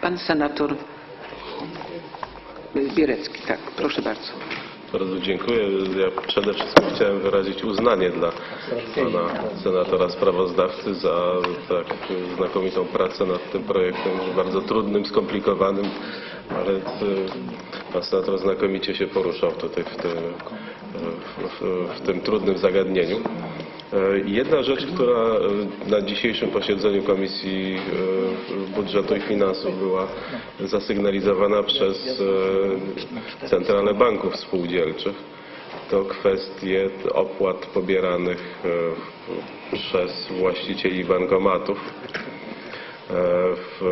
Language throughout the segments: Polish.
Pan senator Bierecki, tak, proszę bardzo. Bardzo dziękuję. Ja przede wszystkim chciałem wyrazić uznanie dla pana senatora sprawozdawcy za tak znakomitą pracę nad tym projektem, bardzo trudnym, skomplikowanym, ale e, pan senator znakomicie się poruszał tutaj w tym, w, w, w tym trudnym zagadnieniu. E, Jedna rzecz, która e, na dzisiejszym posiedzeniu Komisji e, Budżetu i Finansów była zasygnalizowana przez e, Centralę Banków Spółdzielczych, to kwestie opłat pobieranych przez właścicieli bankomatów,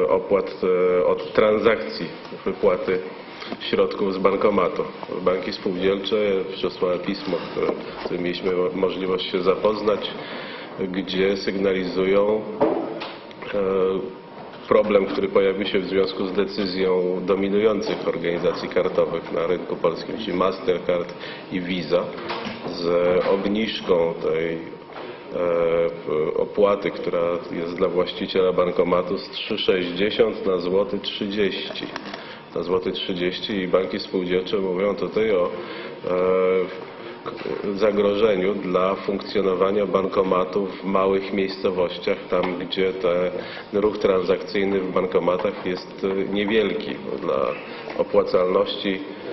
opłat e, od transakcji, wypłaty środków z bankomatu. Banki spółdzielcze przesłały pismo, z którym mieliśmy możliwość się zapoznać, gdzie sygnalizują e, problem, który pojawił się w związku z decyzją dominujących organizacji kartowych na rynku polskim, czyli Mastercard i Visa, z obniżką tej opłaty, która jest dla właściciela bankomatu z 3,60 na złoty 30 na złoty 30 i banki spółdzielcze mówią tutaj o e, zagrożeniu dla funkcjonowania bankomatów w małych miejscowościach, tam gdzie ten ruch transakcyjny w bankomatach jest e, niewielki. Dla opłacalności e,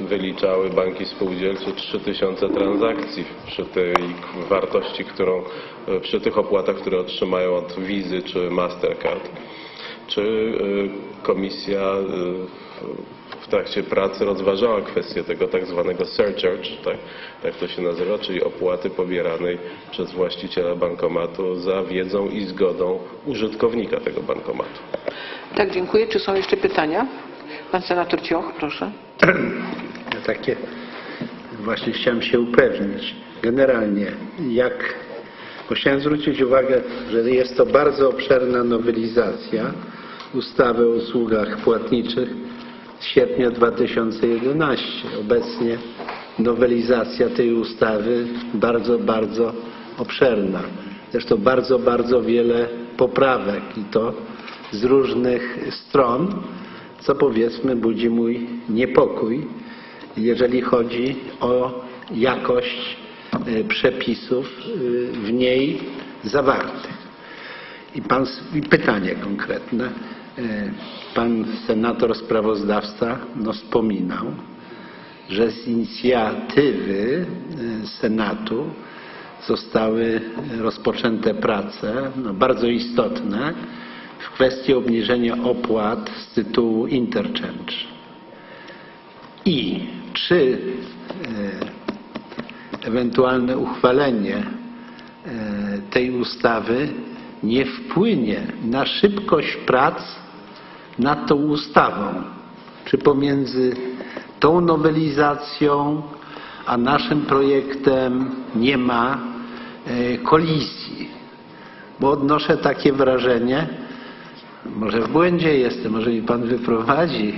wyliczały banki spółdzielcze 3000 transakcji przy tej wartości, którą, e, przy tych opłatach, które otrzymają od Wizy czy Mastercard. Czy y, komisja w trakcie pracy rozważała kwestię tego tak zwanego surcharge, tak, tak to się nazywa, czyli opłaty pobieranej przez właściciela bankomatu za wiedzą i zgodą użytkownika tego bankomatu? Tak, dziękuję. Czy są jeszcze pytania? Pan senator Cioch, proszę. Ja takie właśnie chciałem się upewnić. Generalnie, jak bo chciałem zwrócić uwagę, że jest to bardzo obszerna nowelizacja ustawy o usługach płatniczych z sierpnia 2011. Obecnie nowelizacja tej ustawy bardzo, bardzo obszerna. Zresztą bardzo, bardzo wiele poprawek i to z różnych stron, co powiedzmy budzi mój niepokój, jeżeli chodzi o jakość e, przepisów e, w niej zawartych. I, pan, I pytanie konkretne. E, Pan senator sprawozdawca no, wspominał, że z inicjatywy Senatu zostały rozpoczęte prace no, bardzo istotne w kwestii obniżenia opłat z tytułu interchange. I czy e, ewentualne uchwalenie e, tej ustawy nie wpłynie na szybkość prac nad tą ustawą? Czy pomiędzy tą nowelizacją a naszym projektem nie ma e, kolizji? Bo odnoszę takie wrażenie, może w błędzie jestem, może mi Pan wyprowadzi,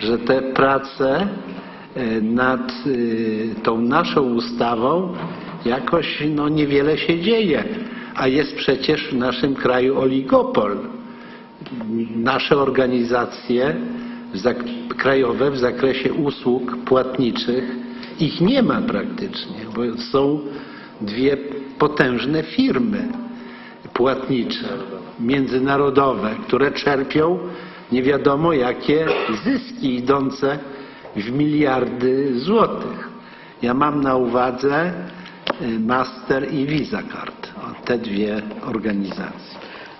że te prace e, nad e, tą naszą ustawą jakoś no, niewiele się dzieje, a jest przecież w naszym kraju oligopol. Nasze organizacje krajowe w zakresie usług płatniczych, ich nie ma praktycznie, bo są dwie potężne firmy płatnicze, międzynarodowe, które czerpią nie wiadomo jakie zyski idące w miliardy złotych. Ja mam na uwadze y, Master i Visa Card, o, te dwie organizacje.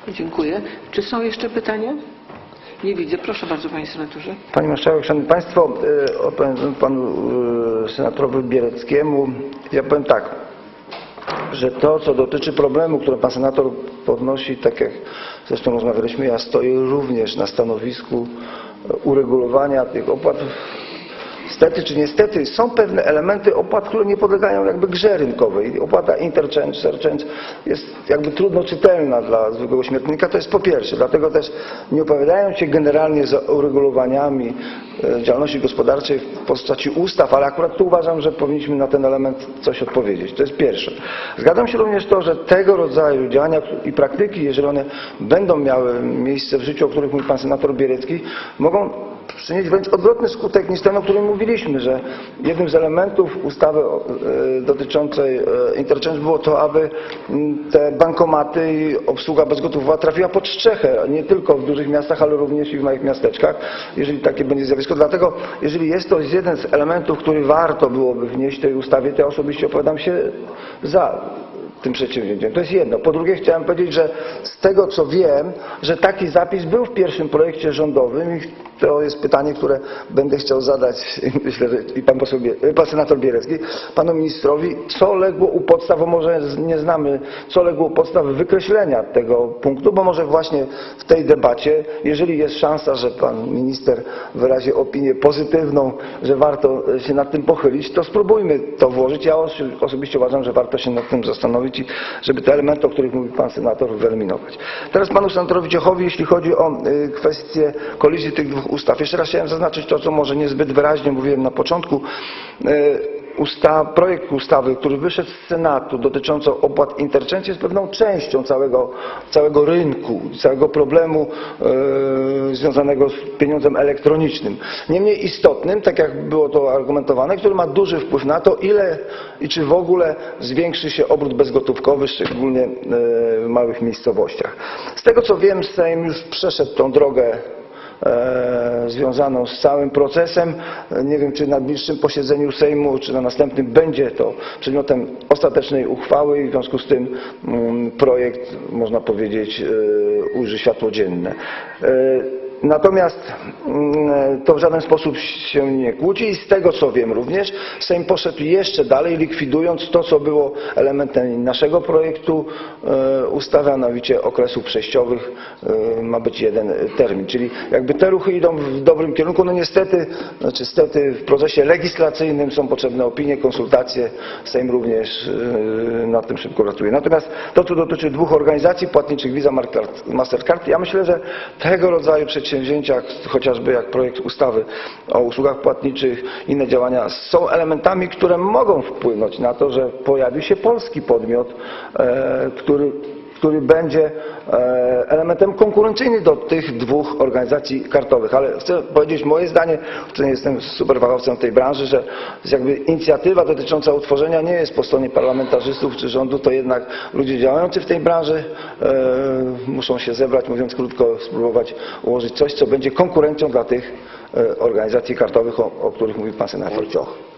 Dziękuję. Czy są jeszcze pytania? Nie widzę. Proszę bardzo, panie senatorze. Pani Marszałek, Szanowni Państwo, e, odpowiem panu e, senatorowi Biereckiemu. Ja powiem tak, że to, co dotyczy problemu, który pan senator podnosi, tak jak zresztą rozmawialiśmy, ja stoję również na stanowisku uregulowania tych opłat stety czy niestety są pewne elementy opłat, które nie podlegają jakby grze rynkowej. Opłata interchange, surchange jest jakby trudno czytelna dla zwykłego śmiertelnika, to jest po pierwsze. Dlatego też nie opowiadając się generalnie za uregulowaniami e, działalności gospodarczej w postaci ustaw, ale akurat tu uważam, że powinniśmy na ten element coś odpowiedzieć. To jest pierwsze. Zgadzam się również to, że tego rodzaju działania i praktyki, jeżeli one będą miały miejsce w życiu, o których mówi pan senator Bierecki, mogą przynieść wręcz odwrotny skutek niż ten, o którym mówiliśmy, że jednym z elementów ustawy e, dotyczącej e, interchange było to, aby te bankomaty i obsługa bezgotówkowa trafiła pod strzechę, nie tylko w dużych miastach, ale również i w małych miasteczkach, jeżeli takie będzie zjawisko. Dlatego, jeżeli jest to jeden z elementów, który warto byłoby wnieść w tej ustawie, to ja osobiście opowiadam się za tym przedsięwzięciem. To jest jedno. Po drugie chciałem powiedzieć, że z tego co wiem, że taki zapis był w pierwszym projekcie rządowym i to jest pytanie, które będę chciał zadać, myślę, że i pan, poseł, Bie- pan senator Bierecki, panu ministrowi, co legło u podstaw, bo może nie znamy, co legło u podstaw wykreślenia tego punktu, bo może właśnie w tej debacie, jeżeli jest szansa, że pan minister wyrazi opinię pozytywną, że warto się nad tym pochylić, to spróbujmy to włożyć. Ja osobiście uważam, że warto się nad tym zastanowić i żeby te elementy, o których mówi pan senator, wyeliminować. Teraz panu senatorowi Ciechowi, jeśli chodzi o y, kwestię kolizji tych dwóch ustaw. Jeszcze raz chciałem zaznaczyć to, co może niezbyt wyraźnie mówiłem na początku. Y, Usta, projekt ustawy, który wyszedł z Senatu dotyczący opłat interchange jest pewną częścią całego, całego rynku, całego problemu e, związanego z pieniądzem elektronicznym. Niemniej istotnym, tak jak było to argumentowane, który ma duży wpływ na to, ile i czy w ogóle zwiększy się obrót bezgotówkowy, szczególnie e, w małych miejscowościach. Z tego co wiem, Sejm już przeszedł tą drogę e, związaną z całym procesem. E, Nie wiem, czy na bliższym posiedzeniu Sejmu, czy na następnym będzie to przedmiotem ostatecznej uchwały i w związku z tym mm, projekt, można powiedzieć, e, ujrzy światło dzienne. Natomiast mm, to w żaden sposób się nie kłóci i z tego co wiem również Sejm poszedł jeszcze dalej, likwidując to, co było elementem naszego projektu e, ustawy, a mianowicie okresów przejściowych e, ma być jeden termin. Czyli jakby te ruchy idą w dobrym kierunku. No niestety, znaczy niestety w procesie legislacyjnym są potrzebne opinie, konsultacje. Sejm również e, nad tym szybko pracuje. Natomiast to, co dotyczy dwóch organizacji płatniczych Visa, Mastercard, ja myślę, że tego rodzaju przedsięwzięcia, chociażby jak projekt ustawy o usługach płatniczych, inne działania są elementami, które mogą wpłynąć na to, że pojawi się polski podmiot, e, który który będzie e, elementem konkurencyjnym do tych dwóch organizacji kartowych. Ale chcę powiedzieć moje zdanie, że nie jestem superfachowcem w tej branży, że jakby inicjatywa dotycząca utworzenia nie jest po stronie parlamentarzystów czy rządu, to jednak ludzie działający w tej branży e, muszą się zebrać, mówiąc krótko, spróbować ułożyć coś, co będzie konkurencją dla tych e, organizacji kartowych, o, o których mówił pan senator Cioch.